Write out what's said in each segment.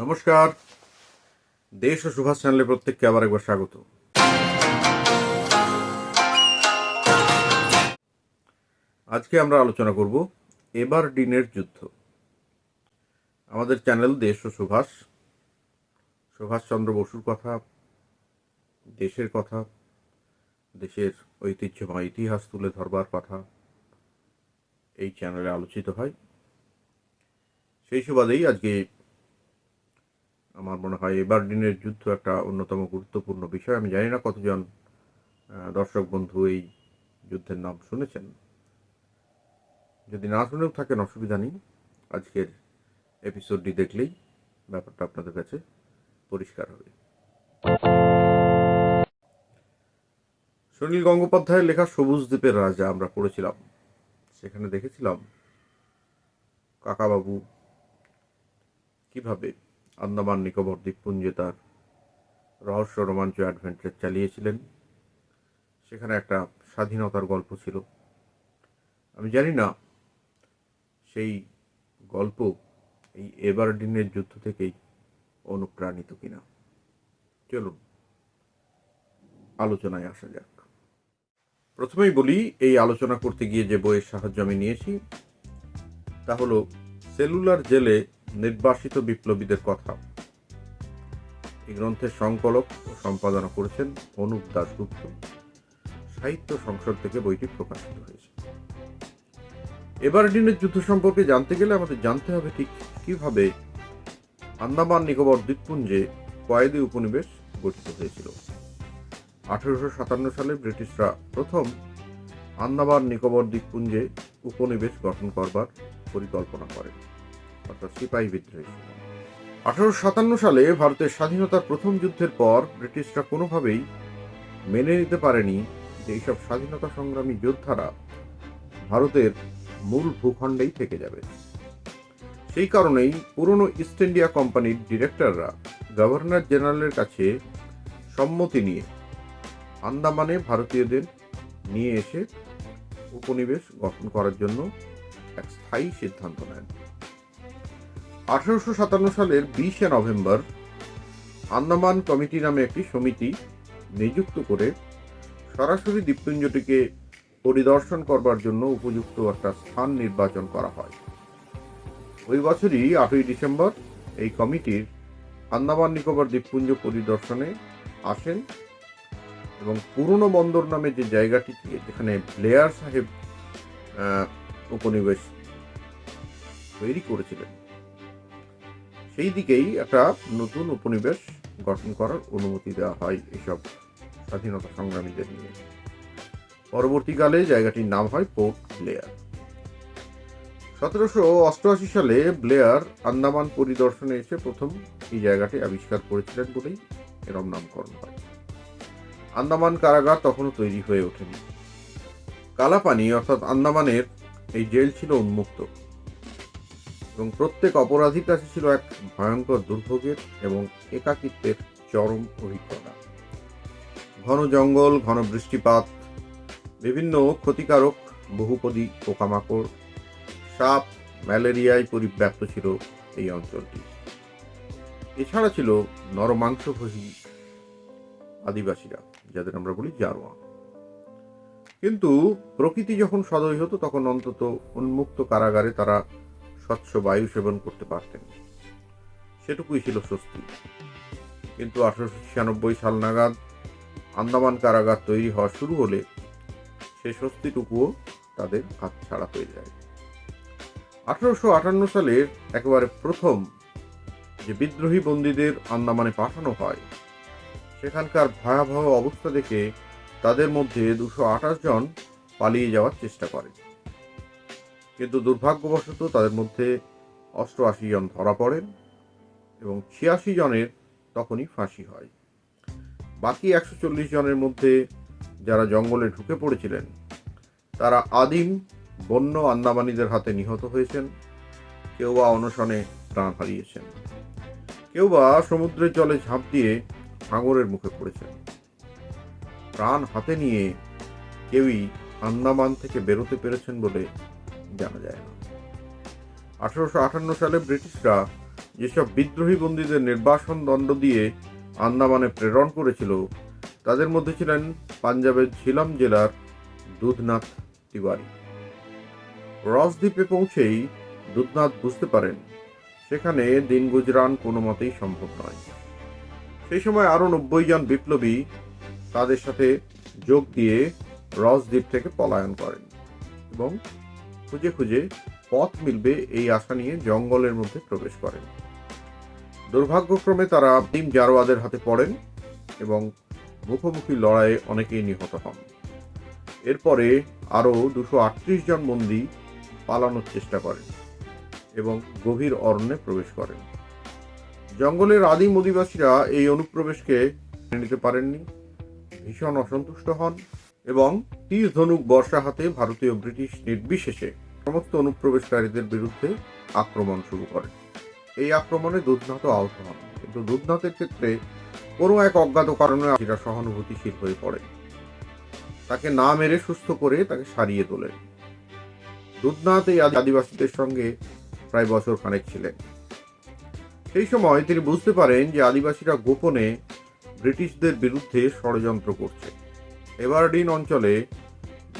নমস্কার। দেশ ও সুভাষ চ্যানেলে প্রত্যেককে আবার একবার স্বাগত। আজকে আমরা আলোচনা করব এবার ডিনের যুদ্ধ। আমাদের চ্যানেল দেশ ও সুভাষ। সুভাষচন্দ্র বসুর কথা, দেশের কথা, দেশের ঐতিহ্যময় ইতিহাস তুলে ধরবার কথা এই চ্যানেলে আলোচিত হয়। সেই সুবাদেই আজকে আমার মনে হয় এবার দিনের যুদ্ধ একটা অন্যতম গুরুত্বপূর্ণ বিষয়। আমি জানি না কতজন দর্শক বন্ধু এই যুদ্ধের নাম শুনেছেন। যদি না শুনেও থাকেন, অসুবিধা নেই। আজকের এপিসোডটি দেখলেই ব্যাপারটা আপনাদের কাছে পরিষ্কার হবে। সুনীল গঙ্গোপাধ্যায়ের লেখা সবুজ দ্বীপের রাজা আমরা পড়েছিলাম। সেখানে দেখেছিলাম, কাকাবাবু কীভাবে আন্দামান নিকোবর দ্বীপপুঞ্জে তার রহস্য রোমাঞ্চ অ্যাডভেঞ্চার চালিয়েছিলেন। সেখানে একটা স্বাধীনতার গল্প ছিল। আমি জানি না, সেই গল্প এই এবারডিনের যুদ্ধ থেকেই অনুপ্রাণিত কিনা। চলুন, আলোচনায় আসা যাক। প্রথমেই বলি, এই আলোচনা করতে গিয়ে যে বইয়ের সাহায্য আমি নিয়েছি, তা হলো সেলুলার জেলে নির্বাসিত বিপ্লবীদের কথা। এই গ্রন্থের সংকলক ও সম্পাদনা করেছেন অনুপ দাশগুপ্ত। সাহিত্য সংসদ থেকে বইটি প্রকাশিত হয়েছে। এবার দিনের যুদ্ধ সম্পর্কে জানতে গেলে আমাদের জানতে হবে ঠিক কীভাবে আন্দামান নিকোবর দ্বীপপুঞ্জে কয়েদি উপনিবেশ গঠিত হয়েছিল। আঠেরোশো সাতান্ন সালে ব্রিটিশরা প্রথম আন্দামান নিকোবর দ্বীপপুঞ্জে উপনিবেশ গঠন করবার পরিকল্পনা করেন। অর্থাৎ সিপাহী বিদ্রোহী আঠারোশো সাতান্ন সালে ভারতের স্বাধীনতার প্রথম যুদ্ধের পর ব্রিটিশরা কোনোভাবেই মেনে নিতে পারেনি যে এইসব স্বাধীনতা সংগ্রামী যোদ্ধারা ভারতের মূল ভূখণ্ডেই থেকে যাবে। সেই কারণেই পুরনো ইস্ট ইন্ডিয়া কোম্পানির ডিরেক্টররা গভর্নর জেনারেলের কাছে সম্মতি নিয়ে আন্দামানে ভারতীয়দের নিয়ে এসে উপনিবেশ গঠন করার জন্য এক স্থায়ী সিদ্ধান্ত নেন। আঠারোশো সাতান্ন সালের বিশে নভেম্বর আন্দামান কমিটি নামে একটি সমিতি নিযুক্ত করে সরাসরি দ্বীপপুঞ্জটিকে পরিদর্শন করবার জন্য উপযুক্ত একটা স্থান নির্বাচন করা হয়। ওই বছরই আটই ডিসেম্বর এই কমিটির আন্দামান নিকোবর দ্বীপপুঞ্জ পরিদর্শনে আসেন এবং পুরনো বন্দর নামে যে জায়গাটিকে, যেখানে ব্লেয়ার সাহেব উপনিবেশ তৈরি করেছিলেন সেই দিকেই একটা নতুন উপনিবেশ গঠন করার অনুমতি দেওয়া হয় এসব স্বাধীনতা সংগ্রামীদের নিয়ে। পরবর্তীকালে জায়গাটির নাম হয় পোর্ট ব্লেয়ার। সতেরোশো অষ্টআশি সালে ব্লেয়ার আন্দামান পরিদর্শনে এসে প্রথম এই জায়গাটি আবিষ্কার করেছিলেন বলেই এরম নামকরণ হয়। আন্দামান কারাগার তখনও তৈরি হয়ে ওঠেনি। কালাপানি অর্থাৎ আন্দামানের এই জেল ছিল উন্মুক্ত। এবং প্রত্যেক অপরাধীর কাছে ছিল এক ভয়ঙ্কর দুর্ভোগের এবং একাকিত্বের চরম অভিজ্ঞতা। ঘন জঙ্গল, ঘন বৃষ্টিপাত, বিভিন্ন ক্ষতিকারক বহুপদী পোকামাকড়, সাপ, ম্যালেরিয়ায় পরিব্যাপ্ত ছিল এই অঞ্চলটি। এছাড়া ছিল নরমাংসভোজী আদিবাসীরা, যাদের আমরা বলি জারোয়া। কিন্তু প্রকৃতি যখন সদয় হতো, তখন অন্তত উন্মুক্ত কারাগারে তারা স্বচ্ছ বায়ু সেবন করতে পারতেন। সেটুকুই ছিল স্বস্তি। কিন্তু আঠারোশো ছিয়ানব্বই সাল নাগাদ আন্দামান কারাগার তৈরি হওয়া শুরু হলে সে স্বস্তিটুকুও তাদের হাত ছাড়া হয়ে যায়। আঠারোশো আটান্ন সালের একেবারে প্রথম যে বিদ্রোহী বন্দীদের আন্দামানে পাঠানো হয়, সেখানকার ভয়াবহ অবস্থা দেখে তাদের মধ্যে দুশো আঠাশ জন পালিয়ে যাওয়ার চেষ্টা করে। কিন্তু দুর্ভাগ্যবশত তাদের মধ্যে অষ্টআশি জন ধরা পড়েন এবং ছিয়াশি জনের তখনই ফাঁসি হয়। বাকি একশো চল্লিশ জনের মধ্যে যারা জঙ্গলে ঢুকে পড়েছিলেন, তারা আদিম বন্য আন্দামানিদের হাতে নিহত হয়েছেন। কেউ বা অনশনে প্রাণ হারিয়েছেন। কেউ বা সমুদ্রের জলে ঝাঁপ দিয়ে হাঙরের মুখে পড়েছেন। প্রাণ হাতে নিয়ে কেউই আন্দামান থেকে বেরোতে পেরেছেন বলে জানা যায় না। আঠারোশো আটান্ন সালে ব্রিটিশরা যেসব বিদ্রোহী বন্দীদের নির্বাসন দণ্ড দিয়ে আন্দামানে প্রেরণ করেছিল, তাদের মধ্যে ছিলেন পাঞ্জাবের ঝিলাম জেলার দুধনাথ তিওয়ারি। রসদ্বীপে পৌঁছেই দুধনাথ বুঝতে পারেন, সেখানে দিন গুজরান কোনো মতেই সম্ভব নয়। সেই সময় আরও নব্বই জন বিপ্লবী তাদের সাথে যোগ দিয়ে রসদ্বীপ থেকে পলায়ন করেন এবং খুঁজে খুঁজে পথ মিলবে এই আশা নিয়ে জঙ্গলের মধ্যে প্রবেশ করেন। দুর্ভাগ্যক্রমে তারা টিম জারোয়াদের হাতে পড়েন এবং মুখোমুখি লড়াইয়ে অনেকেই নিহত হন। এরপরে আরও দুশো আটত্রিশ জন বন্দী পালানোর চেষ্টা করেন এবং গভীর অরণ্যে প্রবেশ করেন। জঙ্গলের আদিম অধিবাসীরা এই অনুপ্রবেশকে নিতে পারেননি। ভীষণ অসন্তুষ্ট হন এবং তীর ধনুক বর্ষা হাতে ভারতীয় ব্রিটিশ নির্বিশেষে সমস্ত অনুপ্রবেশকারীদের বিরুদ্ধে আক্রমণ শুরু করেন এই আক্রমণে দুধনাথ আহত হন। কিন্তু দুধনাথের ক্ষেত্রে কোনো এক অজ্ঞাত কারণে আদিরা সহানুভূতিশীল হয়ে পড়ে। তাকে না মেরে সুস্থ করে তাকে সারিয়ে তোলেন দুধনাথ এই আদিবাসীদের সঙ্গে প্রায় বছর খানেক ছিলেন। সেই সময় তিনি বুঝতে পারেন যে আদিবাসীরা গোপনে ব্রিটিশদের বিরুদ্ধে ষড়যন্ত্র করছে। এভারডিন অঞ্চলে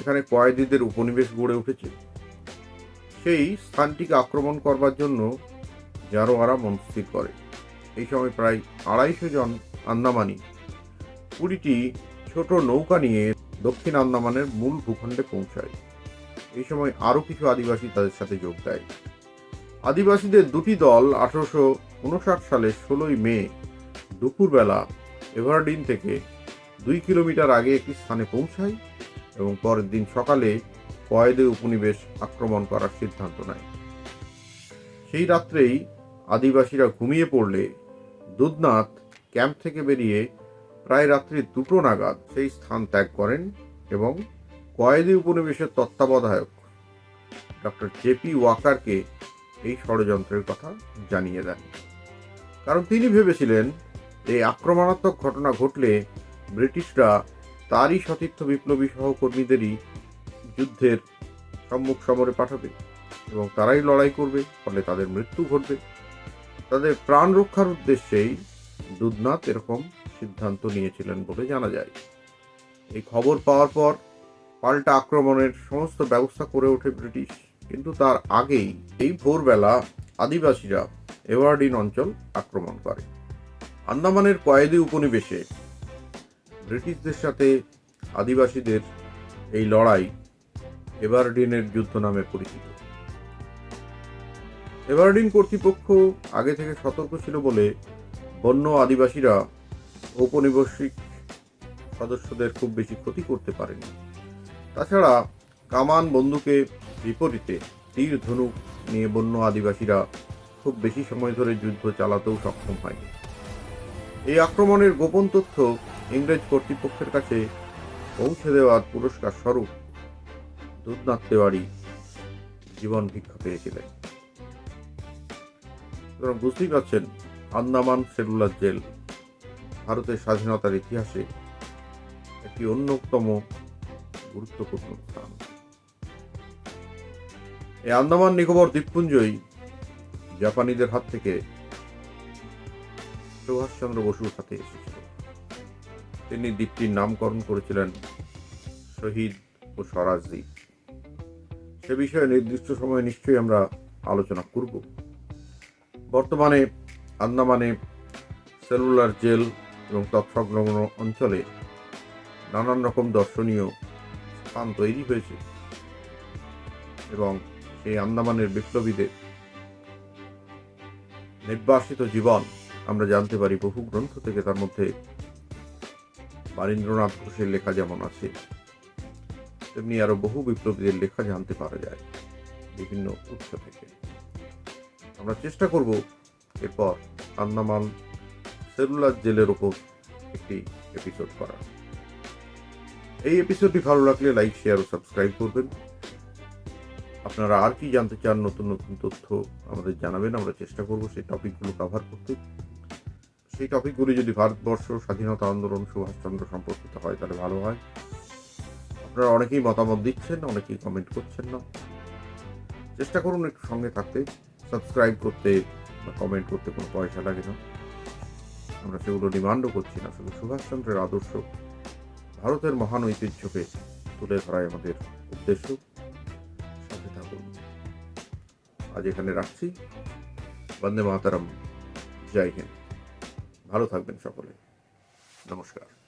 এখানে কয়েদিদের উপনিবেশ গড়ে উঠেছে। সেই স্থানটিকে আক্রমণ করবার জন্য জারোয়ারা মনস্থির করে। এই সময় প্রায় আড়াইশো জন আন্দামানি, কুড়িটি ছোট নৌকা নিয়ে দক্ষিণ আন্দামানের মূল ভূখণ্ডে পৌঁছায়। এই সময় আরও কিছু আদিবাসী তাদের সাথে যোগ দেয়। আদিবাসীদের দুটি দল আঠারোশো উনষাট সালের ষোলোই মে দুপুরবেলা এভারডিন থেকে দুই কিলোমিটার আগে একটি স্থানে পৌঁছায় এবং পরের দিন সকালে কয়েদে উপনিবেশ আক্রমণ করার সিদ্ধান্ত নেয়। সেই রাত্রেই আদিবাসীরা ঘুমিয়ে পড়লে দুধনাথ ক্যাম্প থেকে বেরিয়ে প্রায় রাত্রি দুটো নাগাদ সেই স্থান ত্যাগ করেন এবং কয়েদি উপনিবেশের তত্ত্বাবধায়ক ডক্টর জেপি ওয়াকারকে এই ষড়যন্ত্রের কথা জানিয়ে দেন। কারণ তিনি ভেবেছিলেন, এই আক্রমণাত্মক ঘটনা ঘটলে ব্রিটিশরা তারই সতীর্থ বিপ্লবী সহকর্মীদেরই যুদ্ধের সম্মুখ সমরে পাঠাবে এবং তারাই লড়াই করবে, ফলে তাদের মৃত্যু ঘটবে। তাদের প্রাণ রক্ষার উদ্দেশ্যেই দুধনাথ এরকম সিদ্ধান্ত নিয়েছিলেন বলে জানা যায়। এই খবর পাওয়ার পর পাল্টা আক্রমণের সমস্ত ব্যবস্থা করে ওঠে ব্রিটিশ। কিন্তু তার আগেই এই ভোরবেলা আদিবাসীরা এভারডিন অঞ্চল আক্রমণ করে। আন্দামানের কয়েদি উপনিবেশে ব্রিটিশদের সাথে আদিবাসীদের এই লড়াই এভারডিনের যুদ্ধ নামে পরিচিত। এভারডিন কর্তৃপক্ষ আগে থেকে সতর্ক ছিল বলে বন্য আদিবাসীরা ঔপনিবেশিক সদস্যদের খুব বেশি ক্ষতি করতে পারেনি তাছাড়া কামান বন্দুকে বিপরীতে তীর ধনুক নিয়ে বন্য আদিবাসীরা খুব বেশি সময় ধরে যুদ্ধ চালাতেও সক্ষম হয়নি। এই আক্রমণের গোপন তথ্য ইংরেজ কর্তৃপক্ষের কাছে পৌঁছে দেওয়ার পুরস্কার স্বরূপ দুধনাথ তেওয়ারি জীবন ভিক্ষা পেয়েছিলেন। সুতরাং বুঝতেই পারছেন, আন্দামান সেলুলার জেল ভারতের স্বাধীনতার ইতিহাসে একটি অন্যতম গুরুত্বপূর্ণ স্থান। এই আন্দামান নিকোবর দ্বীপপুঞ্জই জাপানিদের হাত থেকে সুভাষচন্দ্র বসুর হাতে এসেছিল। তিনি দ্বীপটির নামকরণ করেছিলেন শহীদ ও স্বরাজ দ্বীপ। সে বিষয়ে নির্দিষ্ট সময়ে নিশ্চয়ই আমরা আলোচনা করব। বর্তমানে আন্দামানে সেলুলার জেল এবং তৎসংলগ্ন অঞ্চলে নানান রকম দর্শনীয় স্থান তৈরি হয়েছে এবং সেই আন্দামানের বিপ্লবীদের নির্বাসিত জীবন আমরা জানতে পারি বহু গ্রন্থ থেকে, তার মধ্যে বারীন্দ্রনাথ ঘোষের লেখা যেমন আছে তেমনি আরও বহু বিপ্লবীদের লেখা জানতে পারা যায় বিভিন্ন উৎস থেকে। আমরা চেষ্টা করব এরপর আন্দামান সেলুলার জেলের ওপর একটি এপিসোড করার। এই এপিসোডটি ভালো লাগলে লাইক শেয়ার ও সাবস্ক্রাইব করবেন। আপনারা আর কি জানতে চান, নতুন নতুন তথ্য আমাদের জানাবেন, আমরা চেষ্টা করব সেই টপিকগুলো কভার করতে। সেই টপিকগুলি যদি ভারতবর্ষ স্বাধীনতা আন্দোলন, সুভাষচন্দ্র সম্পর্কিত হয়, তাহলে ভালো হয়। আপনারা অনেকেই মতামত দিচ্ছেন, অনেকেই কমেন্ট করছেন না। চেষ্টা করুন একটু সঙ্গে থাকতে। সাবস্ক্রাইব করতে বা কমেন্ট করতে কোনো পয়সা লাগে না। আমরা সেগুলো ডিমান্ডও করছি না। শুধু সুভাষচন্দ্রের আদর্শ। ভারতের মহান ঐতিহ্যকে তুলে ধরাই আমাদের উদ্দেশ্য। থাকুন। আজ এখানে রাখছি। বন্দে মাতারাম। জয় হিন্দ। ভালো থাকবেন সকলে। নমস্কার।